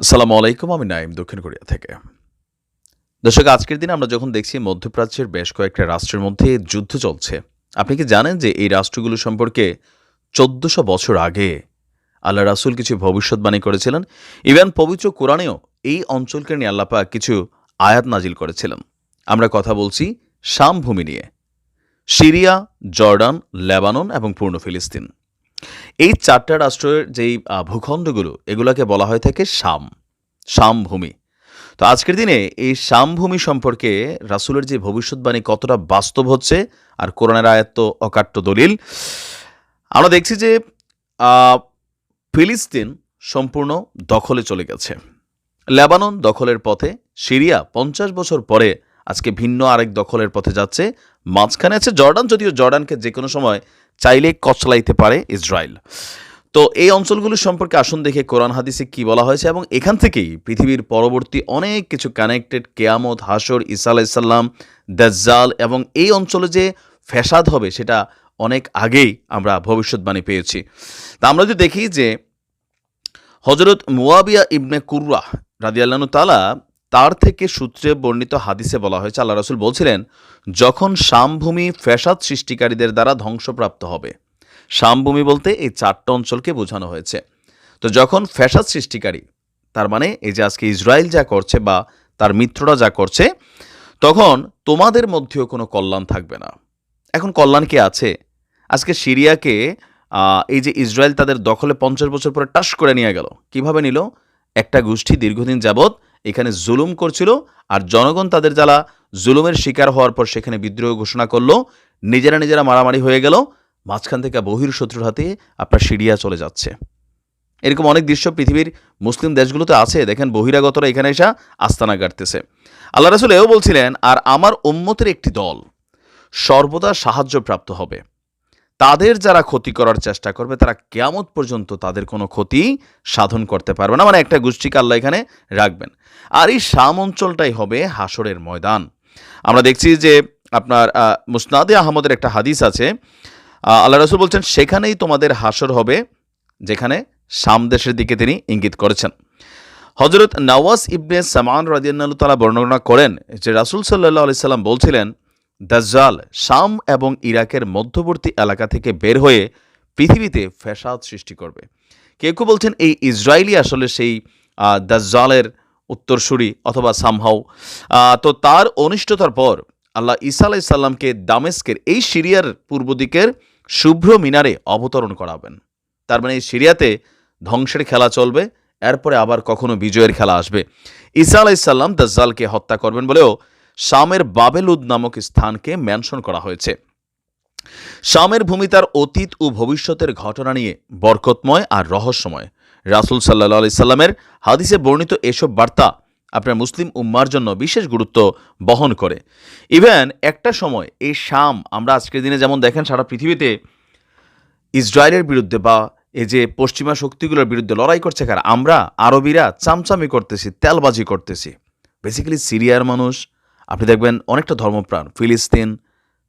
আসসালামু আলাইকুম, আমি নাইম দক্ষিণ কোরিয়া থেকে। দর্শক, আজকের দিনে আমরা যখন দেখছি মধ্যপ্রাচ্যের বেশ কয়েকটা রাষ্ট্রের মধ্যে যুদ্ধ চলছে, আপনি কি জানেন যে এই রাষ্ট্রগুলো সম্পর্কে চোদ্দশো বছর আগে আল্লাহ রাসুল কিছু ভবিষ্যৎবাণী করেছিলেন? ইভেন পবিত্র কোরআনেও এই অঞ্চলকে নিয়ে আল্লাপা কিছু আয়াত নাজিল করেছিলেন। আমরা কথা বলছি শাম ভূমি নিয়ে। সিরিয়া, জর্ডান, লেবানন এবং পূর্ণ ফিলিস্তিন। এই চারটা রাষ্ট্রের যেই ভূখণ্ডগুলো, এগুলোকে বলা হয়ে থাকে শাম শাম ভূমি তো আজকের দিনে এই শাম ভূমি সম্পর্কে রাসূলের যে ভবিষ্যৎবাণী কতটা বাস্তব হচ্ছে আর কোরআনের আয়ত্ত অকাট্য দলিল। আমরা দেখছি যে ফিলিস্তিন সম্পূর্ণ দখলে চলে গেছে। লেবানন দখলের পথে, সিরিয়া পঞ্চাশ বছর পরে আজকে ভিন্ন আরেক দখলের পথে যাচ্ছে। মাঝখানে আছে জর্ডান, যদিও জর্ডানকে যে কোনো সময় চাইলে কচলাইতে পারে ইসরায়েল। তো এই অঞ্চলগুলো সম্পর্কে আসুন দেখে কোরআন হাদিসে কি বলা হয়েছে এবং এখান থেকেই পৃথিবীর পরবর্তী অনেক কিছু কানেক্টেড কেয়ামত হাসর ইসা আলাইসাল্লাম দাজ্জাল এবং এই অঞ্চলে যে ফ্যাসাদ হবে সেটা অনেক আগেই আমরা ভবিষ্যৎবাণী পেয়েছি। তা আমরা যদি দেখি যে হজরত মুয়াবিয়া ইবনে কুর্রা রাদিয়াল্লাহু তালা তার থেকে সূত্রে বর্ণিত হাদিসে বলা হয়েছে, আল্লাহ রসুল বলছিলেন, যখন শামভূমি ফ্যাসাদ সৃষ্টিকারীদের দ্বারা ধ্বংসপ্রাপ্ত হবে শামভূমি বলতে এই চারটা অঞ্চলকে বোঝানো হয়েছে। তো যখন ফ্যাসাদ সৃষ্টিকারী, তার মানে এই যে আজকে ইসরায়েল যা করছে বা তার মিত্ররা যা করছে, তখন তোমাদের মধ্যেও কোনো কল্যাণ থাকবে না। এখন কল্যাণ কি আছে? আজকে সিরিয়াকে এই যে ইসরায়েল তাদের দখলে পঞ্চাশ বছর পরে টাস করে নিয়ে গেল। কীভাবে নিল? একটা গোষ্ঠী দীর্ঘদিন যাবৎ এখানে জুলুম করছিল আর জনগণ তাদের জ্বালা জুলুমের শিকার হওয়ার পর সেখানে বিদ্রোহ ঘোষণা করল। নিজেরা নিজেরা মারামারি হয়ে গেল। মাঝখান থেকে বহির শত্রুর হাতে আপনার সিরিয়া চলে যাচ্ছে। এরকম অনেক দৃশ্য পৃথিবীর মুসলিম দেশগুলোতে আছে। দেখেন বহিরাগতরা এখানে এসে আস্তানা গাড়তেছে। আল্লাহ রাসুল এও বলছিলেন, আর আমার উম্মতের একটি দল সর্বদা সাহায্যপ্রাপ্ত হবে। তাদের যারা ক্ষতি করার চেষ্টা করবে, তারা কেয়ামত পর্যন্ত তাদের কোনো ক্ষতি সাধন করতে পারবে না। মানে একটা গোষ্ঠীকে আল্লাহ এখানে রাখবেন। আর এই শাম অঞ্চলটাই হবে হাসরের ময়দান। আমরা দেখছি যে আপনার মুসনাদে আহমদের একটা হাদিস আছে। আল্লাহ রসুল বলছেন, সেখানেই তোমাদের হাসর হবে, যেখানে শাম দেশের দিকে তিনি ইঙ্গিত করেছেন। হজরত নওয়াজ ইবনে সামান রাজিয়াল্লাহ তালা বর্ণনা করেন যে রাসুল সাল্লাহ আলি সাল্লাম বলছিলেন দাজ্জাল শাম এবং ইরাকের মধ্যবর্তী এলাকা থেকে বের হয়ে পৃথিবীতে ফ্যাসাদ সৃষ্টি করবে। কেউ কেউ বলছেন এই ইসরায়েলি আসলে সেই দাজ্জালের উত্তরসূরি অথবা সামহাও তো তার অনিষ্টতার পর আল্লাহ ইসা আলাহ সাল্লামকে দামেস্কের এই সিরিয়ার পূর্ব দিকের শুভ্র মিনারে অবতরণ করাবেন। তার মানে এই সিরিয়াতে ধ্বংসের খেলা চলবে, এরপরে আবার কখনো বিজয়ের খেলা আসবে। ঈসা আলাইসাল্লাম দাজ্জালকে হত্যা করবেন বলেও শামের বাবেলুদ নামক স্থানকে মেনশন করা হয়েছে। শামের ভূমি তার অতীত ও ভবিষ্যতের ঘটনা নিয়ে বরকতময় আর রহস্যময়। রাসুল সাল্লা আলি সাল্লামের হাদিসে বর্ণিত এসব বার্তা আপনার মুসলিম উম্মার জন্য বিশেষ গুরুত্ব বহন করে। ইভেন একটা সময় এই শাম, আমরা আজকের দিনে যেমন দেখেন সারা পৃথিবীতে ইসরায়েলের বিরুদ্ধে বা এই যে পশ্চিমা শক্তিগুলোর বিরুদ্ধে লড়াই করছে কার, আমরা আরবিরা চামচামি করতেছি, তেলবাজি করতেছি। বেসিক্যালি সিরিয়ার মানুষ আপনি দেখবেন অনেকটা ধর্মপ্রাণ, ফিলিস্তিন,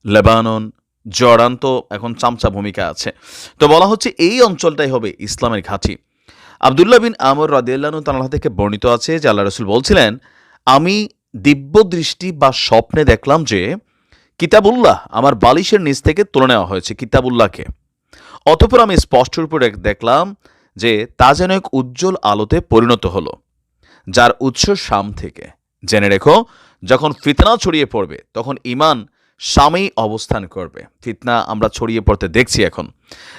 লেবানন, জর্ডান তো এখন চামচা ভূমিকা আছে। তো বলা হচ্ছে এই অঞ্চলটাই হবে ইসলামের ঘাঁটি। আবদুল্লাহ বিন আমর রাদিয়াল্লাহু তাআলা থেকে বর্ণিত আছে যে আল্লাহ রসুল বলছিলেন, আমি দিব্য দৃষ্টি বা স্বপ্নে দেখলাম যে কিতাবুল্লাহ আমার বালিশের নিচ থেকে তুলে নেওয়া হয়েছে, কিতাবুল্লাহকে। অতঃপর আমি স্পষ্ট রূপে দেখলাম যে তা যেন এক উজ্জ্বল আলোতে পরিণত হলো, যার উৎস শাম থেকে। জেনে রেখো যখন ফিতনা ছড়িয়ে পড়বে, তখন ইমান শামেই অবস্থান করবে। ফিতনা আমরা ছড়িয়ে পড়তে দেখছি এখন।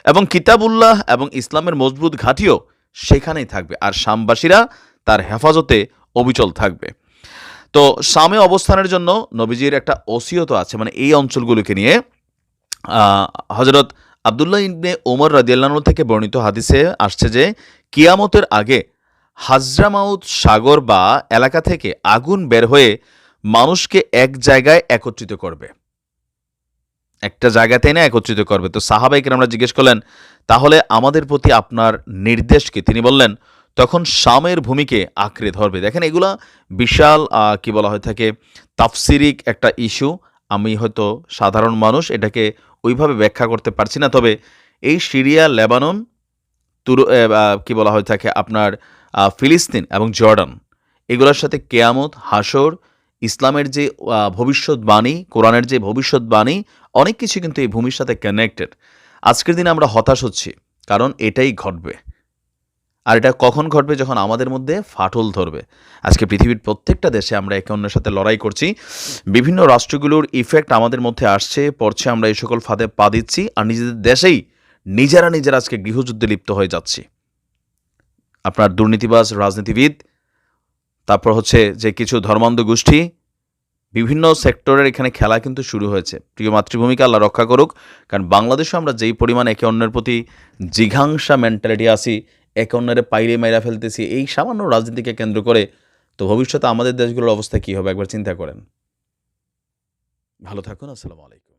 এবং কিতাবুল্লাহ এবং ইসলামের মজবুত ঘাঁটিও সেখানেই থাকবে। আর শামবাসীরা তার হেফাজতে অবিচল থাকবে। তো শামে অবস্থানের জন্য নবীজির একটা ওসিয়ত আছে। মানে এই অঞ্চলগুলোকে নিয়ে হজরত আবদুল্লাহ ইবনে ওমর রাদিয়াল্লাহ থেকে বর্ণিত হাদিসে আসছে যে, কিয়ামতের আগে হাজরামাউত সাগর বা এলাকা থেকে আগুন বের হয়ে মানুষকে এক জায়গায় একত্রিত করবে। একটা জায়গাতেই না একত্রিত করবে। তো সাহাবাইকে আমরা জিজ্ঞেস করলেন, তাহলে আমাদের প্রতি আপনার নির্দেশ কি? তিনি বললেন, তখন শামের ভূমিকে আঁকড়ে ধরবে। দেখেন, এগুলা বিশাল কি বলা হয়ে থাকে, তাফসিরিক একটা ইস্যু। আমি হয়তো সাধারণ মানুষ, এটাকে ওইভাবে ব্যাখ্যা করতে পারছি না, তবে এই সিরিয়া, লেবানন, তুর কি বলা হয়ে থাকে, আপনার ফিলিস্তিন এবং জর্ডান, এগুলোর সাথে কেয়ামত হাসর ইসলামের যে ভবিষ্যৎবাণী, কোরআনের যে ভবিষ্যৎবাণী, অনেক কিছু কিন্তু এই ভূমির সাথে কানেক্টেড আজকের দিনে আমরা হতাশ হচ্ছি, কারণ এটাই ঘটবে। আর এটা কখন ঘটবে যখন আমাদের মধ্যে ফাটল ধরবে? আজকে পৃথিবীর প্রত্যেকটা দেশে আমরা একে অন্যের সাথে লড়াই করছি। বিভিন্ন রাষ্ট্রগুলোর ইফেক্ট আমাদের মধ্যে আসছে, পড়ছে, আমরা এই সকল ফাঁদে পা দিচ্ছি, আর নিজেদের দেশেই নিজেরা নিজেরা আজকে গৃহযুদ্ধে লিপ্ত হয়ে যাচ্ছি। আপনার দুর্নীতিবাজ, রাজনীতিবিদ তারপর হচ্ছে যে কিছু ধর্মান্ধ গোষ্ঠী বিভিন্ন সেক্টরের এখানে খেলা কিন্তু শুরু হয়েছে। প্রিয় মাতৃভূমিকে আল্লাহ রক্ষা করুক, কারণ বাংলাদেশে আমরা যেই পরিমাণ একে অন্যের প্রতি জিঘাংসা মেন্টালিটি আসি একে অন্যের পাইরে মাইরা ফেলতেছি, এই সামান্য রাজনীতিকে কেন্দ্র করে, তো ভবিষ্যতে আমাদের দেশগুলোর অবস্থা কী হবে একবার চিন্তা করেন। ভালো থাকুন, আসসালামু আলাইকুম।